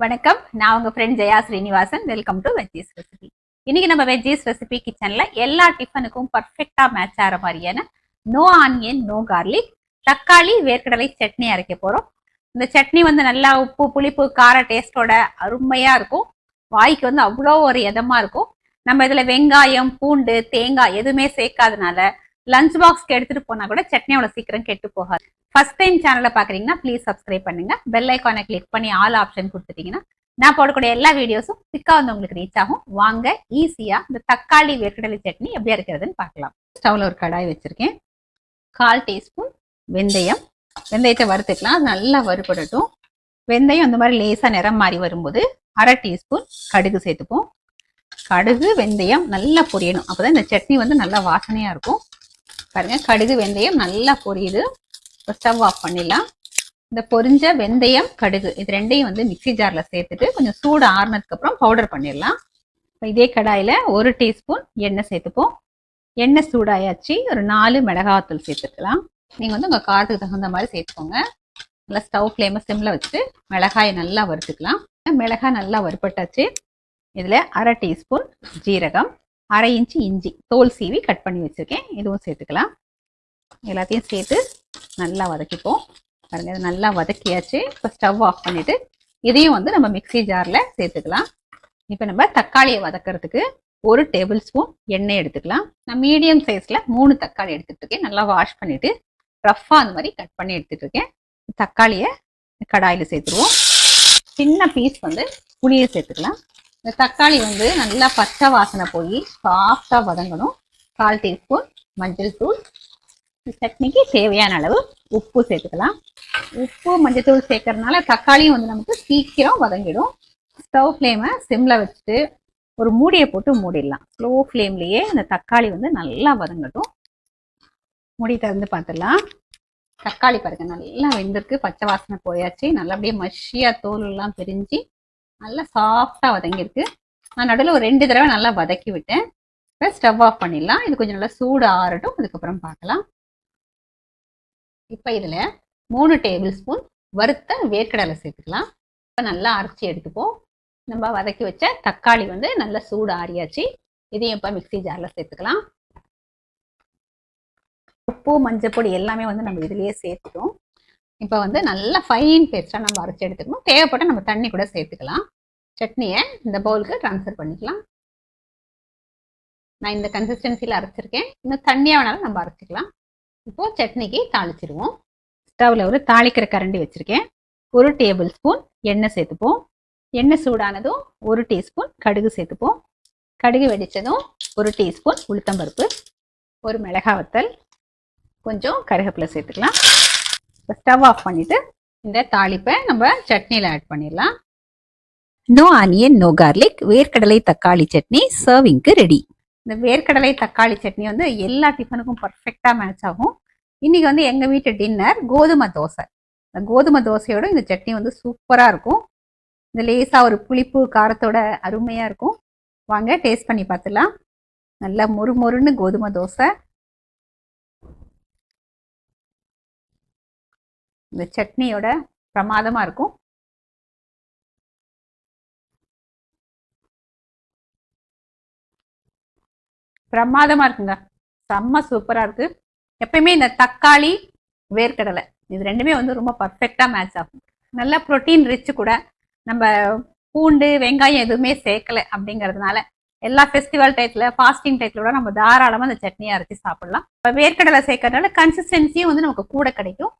வணக்கம். நான் உங்க friend Jaya Srinivasan. Welcome to veggies recipe இன்னைக்கு நம்ம வெஜ்ஜீஸ் ரெசிபி கிச்சன்ல எல்லா டிஃபனுக்கும் பர்ஃபெக்டா மேட்ச் ஆகிற மாதிரியான நோ ஆனியன் நோ கார்லிக் தக்காளி வேர்க்கடலை சட்னி அரைக்க போறோம். இந்த சட்னி வந்து நல்லா உப்பு புளிப்பு கார டேஸ்டோட அருமையா இருக்கும். வாய்க்கு வந்து அவ்வளோ ஒரு இதமா இருக்கும். நம்ம இதுல வெங்காயம் பூண்டு தேங்காய் எதுவுமே சேர்க்காதனால லஞ்ச் பாக்ஸ்க்கு எடுத்துட்டு போனா கூட சட்னி அவ்வளோ சீக்கிரம் கெட்டு போகாது. ஃபர்ஸ்ட் டைம் சேனலை பாக்குறீங்கன்னா ப்ளீஸ் சப்ஸ்கிரைப் பண்ணுங்க. பெல் ஐக்கானை கிளிக் பண்ணி ஆல் ஆப்ஷன் கொடுத்துட்டீங்கன்னா நான் போடக்கூடிய எல்லா வீடியோஸும் குயிக்கா வந்து உங்களுக்கு ரீச் ஆகும். வாங்க ஈஸியா இந்த தக்காளி வேர்க்கடலை சட்னி எப்படியா இருக்கிறதுன்னு பார்க்கலாம். ஸ்டவ்ல ஒரு கடாய் வச்சிருக்கேன். கால் டீஸ்பூன் வெந்தயம். வெந்தயத்தை வறுத்துக்கலாம். நல்லா வறுபடட்டும். வெந்தயம் அந்த மாதிரி லேசா நிறம் மாறி வரும்போது அரை டீஸ்பூன் கடுகு சேர்த்துப்போம். கடுகு வெந்தயம் நல்லா பொரியணும். அப்பதான் இந்த சட்னி வந்து நல்லா வாசனையா இருக்கும். பாருங்க கடுகு வெந்தயம் நல்லா பொரியுது. ஸ்டவ் ஆஃப் பண்ணிடலாம். இந்த பொரிஞ்ச வெந்தயம் கடுகு இது ரெண்டையும் வந்து மிக்ஸி ஜாரில் சேர்த்துட்டு கொஞ்சம் சூடு ஆறுனதுக்கு அப்புறம் பவுடர் பண்ணிடலாம். இப்போ இதே கடாயில் ஒரு டீஸ்பூன் எண்ணெய் சேர்த்துப்போம். எண்ணெய் சூடாயாச்சு ஒரு நாலு மிளகாத்தூள் சேர்த்துக்கலாம். நீங்கள் வந்து உங்கள் காரத்துக்கு தகுந்த மாதிரி சேர்த்துக்கோங்க. நல்லா ஸ்டவ் ஃப்ளேமை சிம்மில் வச்சுட்டு மிளகாயை நல்லா வறுத்துக்கலாம். மிளகாய் நல்லா வறுப்பட்டாச்சு இதில் அரை டீஸ்பூன் ஜீரகம் அரை இன்ச்சு இஞ்சி தோல் சீவி கட் பண்ணி வச்சுருக்கேன். இதுவும் சேர்த்துக்கலாம். எல்லாத்தையும் சேர்த்து நல்லா வதக்கிப்போம். பாருங்கள் இது நல்லா வதக்கியாச்சு. இப்போ ஸ்டவ் ஆஃப் பண்ணிவிட்டு இதையும் வந்து நம்ம மிக்சி ஜாரில் சேர்த்துக்கலாம். இப்போ நம்ம தக்காளியை வதக்கிறதுக்கு ஒரு டேபிள் ஸ்பூன் எண்ணெய் எடுத்துக்கலாம். நான் மீடியம் சைஸில் மூணு தக்காளி எடுத்துகிட்டு இருக்கேன். நல்லா வாஷ் பண்ணிவிட்டு ரஃப்பாக அந்த மாதிரி கட் பண்ணி எடுத்துகிட்டு இருக்கேன். தக்காளியை கடாயில் சேர்த்துருவோம். சின்ன பீஸ் வந்து புளியை சேர்த்துக்கலாம். இந்த தக்காளி வந்து நல்லா பச்சை வாசனை போய் சாஃப்டாக வதங்கணும். கால் டீஸ்பூன் மஞ்சள் தூள். சட்னிக்கு தேவையான அளவு உப்பு சேர்த்துக்கலாம். உப்பு மஞ்சள் தூள் சேர்க்கறதுனால தக்காளியும் வந்து நமக்கு சீக்கிரம் வதங்கிடும். ஸ்டவ் ஃப்ளேமை சிம்மில் வச்சுட்டு ஒரு மூடியை போட்டு மூடிடலாம். ஸ்லோ ஃப்ளேம்லேயே இந்த தக்காளி வந்து நல்லா வதங்கட்டும். மூடி திறந்து பார்த்துடலாம் தக்காளி பாருங்க நல்லா வெந்திருக்கு. பச்சை வாசனை போயாச்சு. நல்லா அப்படியே மஷியா தோல் எல்லாம் பிரிஞ்சு நல்லா சாஃப்டாக வதங்கியிருக்கு. நான் நடுவில் ஒரு ரெண்டு தடவை நல்லா வதக்கி விட்டேன். இப்போ ஸ்டவ் ஆஃப் பண்ணிடலாம். இது கொஞ்சம் நல்லா சூடு ஆறட்டும். அதுக்கப்புறம் பார்க்கலாம். இப்போ இதில் மூணு டேபிள் ஸ்பூன் வறுத்த வேர்க்கடலை சேர்த்துக்கலாம். இப்போ நல்லா அரைச்சி எடுத்துப்போம். நம்ம வதக்கி வச்ச தக்காளி வந்து நல்லா சூடு ஆறியாச்சு. இதையும் இப்போ மிக்ஸி ஜாரில் சேர்த்துக்கலாம். உப்பு மஞ்சள் பொடி எல்லாமே வந்து நம்ம இதுலேயே சேர்த்துட்டோம். இப்போ வந்து நல்லா ஃபைன் பேஸ்ட்டாக நம்ம அரைச்சி எடுத்துக்கணும். தேவைப்பட்ட நம்ம தண்ணி கூட சேர்த்துக்கலாம். சட்னியை இந்த பவுலுக்கு ட்ரான்ஸ்ஃபர் பண்ணிக்கலாம். நான் இந்த கன்சிஸ்டன்சியில் அரைச்சிருக்கேன். இன்னும் தண்ணியாக வேணாலும் நம்ம அரைச்சிக்கலாம். இப்போது சட்னிக்கு தாளிச்சிருவோம். ஸ்டவ்வில் ஒரு தாளிக்கிற கரண்டி வச்சுருக்கேன். ஒரு டேபிள் ஸ்பூன் எண்ணெய் சேர்த்துப்போம். எண்ணெய் சூடானதும் ஒரு டீஸ்பூன் கடுகு சேர்த்துப்போம். கடுகு வெடிச்சதும் ஒரு டீஸ்பூன் உளுத்தம்பருப்பு. ஒரு மிளகா வத்தல். கொஞ்சம் கருவேப்பிலை சேர்த்துக்கலாம். இப்போ ஸ்டவ் ஆஃப் பண்ணிட்டு இந்த தாளிப்பை நம்ம சட்னியில் ஆட் பண்ணிடலாம். நோ ஆனியன் நோ கார்லிக் வேர்க்கடலை தக்காளி சட்னி சர்விங்க்கு ரெடி இந்த வேர்க்கடலை தக்காளி சட்னி வந்து எல்லா டிஃபனுக்கும் பர்ஃபெக்டாக மேட்ச் ஆகும். இன்னைக்கு வந்து எங்கள் வீட்டு டின்னர் கோதுமை தோசை. இந்த கோதுமை தோசையோட இந்த சட்னி வந்து சூப்பராக இருக்கும். இந்த லேசாக ஒரு புளிப்பு காரத்தோட அருமையாக இருக்கும். வாங்க டேஸ்ட் பண்ணி பார்த்துலாம் நல்லா மொறு மொறுன்னு கோதுமை தோசை. இந்த சட்னியோட பிரமாதமாக இருக்கும். பிரமாதமாக இருக்குங்க. செம்ம சூப்பராக இருக்கு. எப்பயுமே இந்த தக்காளி வேர்க்கடலை இது ரெண்டுமே வந்து ரொம்ப பர்ஃபெக்டாக மேட்ச் ஆகும். நல்ல ப்ரோட்டீன் ரிச்சு கூட. நம்ம பூண்டு வெங்காயம் எதுவுமே சேர்க்கல அப்படிங்கிறதுனால எல்லா ஃபெஸ்டிவல் டைத்தில் ஃபாஸ்டிங் டைத்தில் கூட நம்ம தாராளமாக அந்த சட்னியை அரைச்சி சாப்பிடலாம். இப்போ வேர்க்கடலை சேர்க்கறதுனால கன்சிஸ்டன்சியும் வந்து நமக்கு கூட கிடைக்கும்.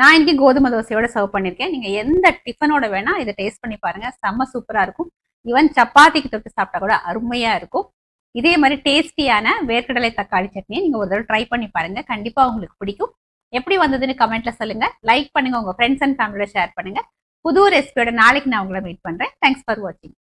நான் இன்னைக்கு கோதுமை தோசையோட சர்வ் பண்ணியிருக்கேன் நீங்க எந்த டிஃபனோட வேணா இதை டேஸ்ட் பண்ணி பாருங்க. செம்ம சூப்பரா இருக்கும். ஈவன் சப்பாத்திக்கு தொட்டு சாப்பிட்டா கூட அருமையா இருக்கும். இதே மாதிரி டேஸ்டியான வேர்க்கடலை தக்காளி சட்னியை நீங்க ஒரு தடவை ட்ரை பண்ணி பாருங்க. கண்டிப்பா உங்களுக்கு பிடிக்கும். எப்படி வந்ததுன்னு கமெண்ட்ல சொல்லுங்க. லைக் பண்ணுங்க. உங்க ஃப்ரெண்ட்ஸ் அண்ட் ஃபேமிலியோட ஷேர் பண்ணுங்க. புது ரெசிபியோட நாளைக்கு நான் உங்களை மீட் பண்றேன். தேங்க்ஸ் ஃபார் வாட்சிங்